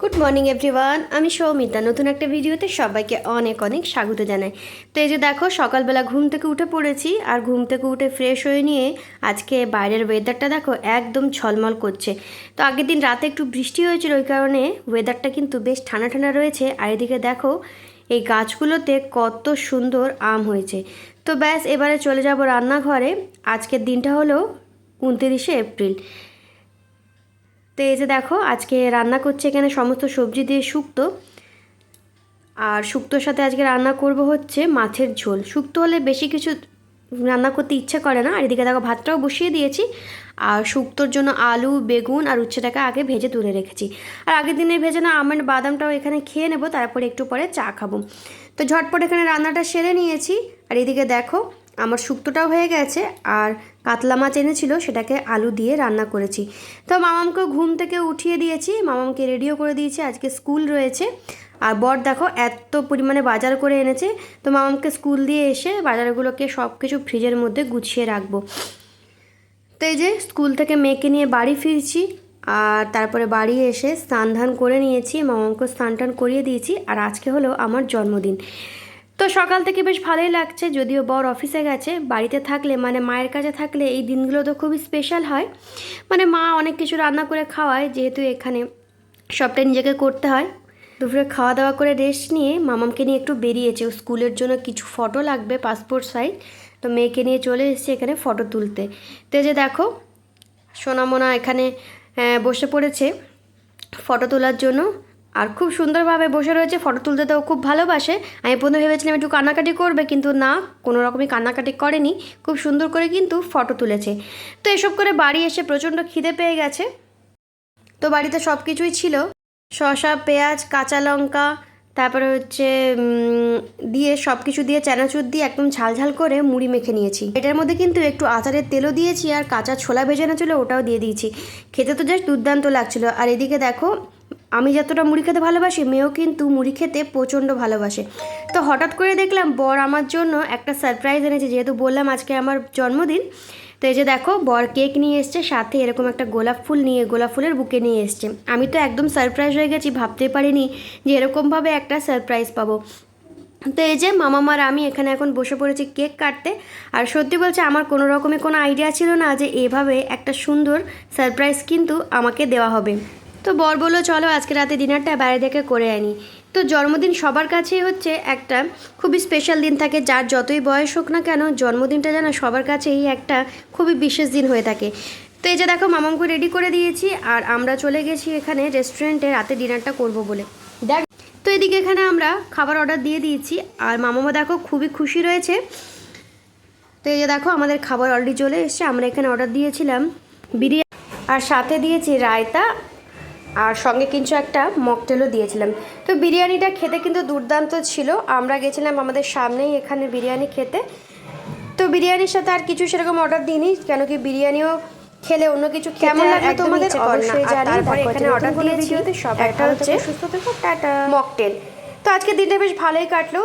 Good morning everyone আমি সৌমিতা। নতুন একটা ভিডিওতে সবাইকে অনেক অনেক স্বাগত জানাই। তো এই যে দেখো, সকালবেলা ঘুম থেকে উঠে পড়েছি আর ঘুম থেকে উঠে ফ্রেশ হয়ে নিয়ে আজকে বাইরের ওয়েদারটা দেখো একদম ঝলমল করছে। তো আগের দিন রাতে একটু বৃষ্টি হয়েছিল ওই কারণে ওয়েদারটা কিন্তু বেশ ঠান্ডা ঠান্ডা রয়েছে। আর এদিকে দেখো, এই গাছগুলোতে কত সুন্দর আম হয়েছে। তো ব্যাস, এবারে চলে যাব রান্নাঘরে। আজকের দিনটা হলো উনতিরিশে এপ্রিল। তো এই যে দেখো, আজকে রান্না করছে এখানে সমস্ত সবজি দিয়ে শুক্তো। আর শুক্তোর সাথে আজকে রান্না করব হচ্ছে মাছের ঝোল। শুক্তো হলে বেশি কিছু রান্না করতে ইচ্ছে করে না। আর এদিকে দেখো, ভাতটাও বসিয়ে দিয়েছি। আর শুক্তোর জন্য আলু, বেগুন আর উচ্ছেটাকে আগে ভেজে তুলে রেখেছি। আর আগের দিনে ভেজে না আমের বাদামটাও এখানে খেয়ে নেব, তারপরে একটু পরে চা খাব। তো ঝটপট এখানে রান্নাটা সেরে নিয়েছি। আর এদিকে দেখো আমার শুক্তোটাও হয়ে গেছে আর কাতলা মাছ এনেছিল, সেটাকে আলু দিয়ে রান্না করেছি। তো মামামকে ঘুম থেকে উঠিয়ে দিয়েছি, মামামকে রেডিও করে দিয়েছি, আজকে স্কুল রয়েছে। আর বর দেখো এত পরিমাণে বাজার করে এনেছে, তো মামামকে স্কুল দিয়ে এসে বাজারগুলোকে সব কিছু ফ্রিজের মধ্যে গুছিয়ে রাখব। তো এই যে স্কুল থেকে মেয়েকে নিয়ে বাড়ি ফিরছি, আর তারপরে বাড়ি এসে স্নান ধান করে নিয়েছি মামাকে স্নান টান করিয়ে দিয়েছি, আর আজকে হলো আমার জন্মদিন। তো সকাল থেকে বেশ ভালোই লাগছে, যদিও বর অফিসে গেছে। বাড়িতে থাকলে মানে মায়ের কাছে থাকলে এই দিনগুলো তো খুবই স্পেশাল হয়। মানে মা অনেক কিছু রান্না করে খাওয়ায়, যেহেতু এখানে সবটা নিজেকে করতে হয়। দুপুরে খাওয়া দাওয়া করে রেস্ট নিয়ে মামামকে নিয়ে একটু বেরিয়েছে। স্কুলের জন্য কিছু ফটো লাগবে পাসপোর্ট সাইজ তো মেয়েকে নিয়ে চলে এসেছে এখানে ফটো তুলতে। তো যে দেখো, সোনামোনা এখানে বসে পড়েছে ফটো তোলার জন্য। আর খুব সুন্দরভাবে বসে রয়েছে ফটো তুলতে তো খুব ভালোবাসে। আমি প্রথমে ভেবেছিলাম একটু কান্নাকাটি করবে, কিন্তু না, কোনো রকমই কান্নাকাটি করেনি। খুব সুন্দর করে কিন্তু ফটো তুলেছে। তো এসব করে বাড়ি এসে প্রচণ্ড খিদে পেয়ে গেছে। তো বাড়িতে সব কিছুই ছিল। শসা, পেঁয়াজ, কাঁচা লঙ্কা, তারপরে হচ্ছে দিয়ে সব কিছু দিয়ে চানাচুর দিয়ে একদম ঝাল ঝাল করে মুড়ি মেখে নিয়েছি। এটার মধ্যে কিন্তু একটু আচারের তেলও দিয়েছি আর কাঁচা ছোলা ভেজানো ছিল ওটাও দিয়ে দিয়েছি। খেতে তো জাস্ট দুর্দান্ত লাগছিল। আর এদিকে দেখো আমি যতটা মুড়ি খেতে ভালোবাসি, মেয়েও কিন্তু মুড়ি খেতে প্রচণ্ড ভালোবাসে। তো হঠাৎ করে দেখলাম, বর আমার জন্য একটা সারপ্রাইজ এনেছে। যেহেতু বললাম আজকে আমার জন্মদিন, তো এই যে দেখো, বর কেক নিয়ে এসছে, সাথে এরকম একটা গোলাপ ফুল নিয়ে, গোলাপ ফুলের বুকে নিয়ে এসছে। আমি তো একদম সারপ্রাইজ হয়ে গেছি, ভাবতে পারিনি যে এরকমভাবে একটা সারপ্রাইজ পাবো। তো এই যে মামামার আমি এখানে এখন বসে পড়েছি কেক কাটতে। আর সত্যি বলছে আমার কোনো রকমের কোনো আইডিয়া ছিল না যে এভাবে একটা সুন্দর সারপ্রাইজ কিন্তু আমাকে দেওয়া হবে। তো বর বলল, চলো আজকে রাতে ডিনারটা বাইরে থেকে করে আনি। তো জন্মদিন সবার কাছেই হচ্ছে একটা খুবই স্পেশাল দিন থাকে, যার যতই বয়স হোক না কেন, জন্মদিনটা যেন সবার কাছেই একটা খুবই বিশেষ দিন হয়ে থাকে। তো এই যে দেখো, মামামকে রেডি করে দিয়েছি, আর আমরা চলে গেছি এখানে রেস্টুরেন্টে রাতে ডিনারটা করব বলে। দেখ, তো এদিকে এখানে আমরা খাবার অর্ডার দিয়ে দিয়েছি, আর মামামা দেখো খুবই খুশি রয়েছে। তো এই যে দেখো, আমাদের খাবার অলরেডি চলে এসেছে, আমরা এখানে অর্ডার দিয়েছিলাম বিরিয়ানি আর সাথে দিয়েছি রায়তা আর সঙ্গে কিন্তু একটা মকটেলও দিয়েছিলাম। তো বিরিয়ানিটা খেতে কিন্তু দুর্দান্ত ছিল। আমরা গেছিলাম আমাদের সামনেই এখানে বিরিয়ানি খেতে। তো বিরিয়ানির সাথে আর কিছু সেরকম অর্ডার দিইনি কেন কি বিরিয়ানিও খেলে অন্য কিছু কেমন লাগে তোমাদের? অবশ্যই জানি তারপরে এখানে অর্ডার দিয়েছি সব একটা হচ্ছে সুস্থ থেকো টাটা। মকটেল। তো আজকে দিনটা বেশ ভালোই কাটলো।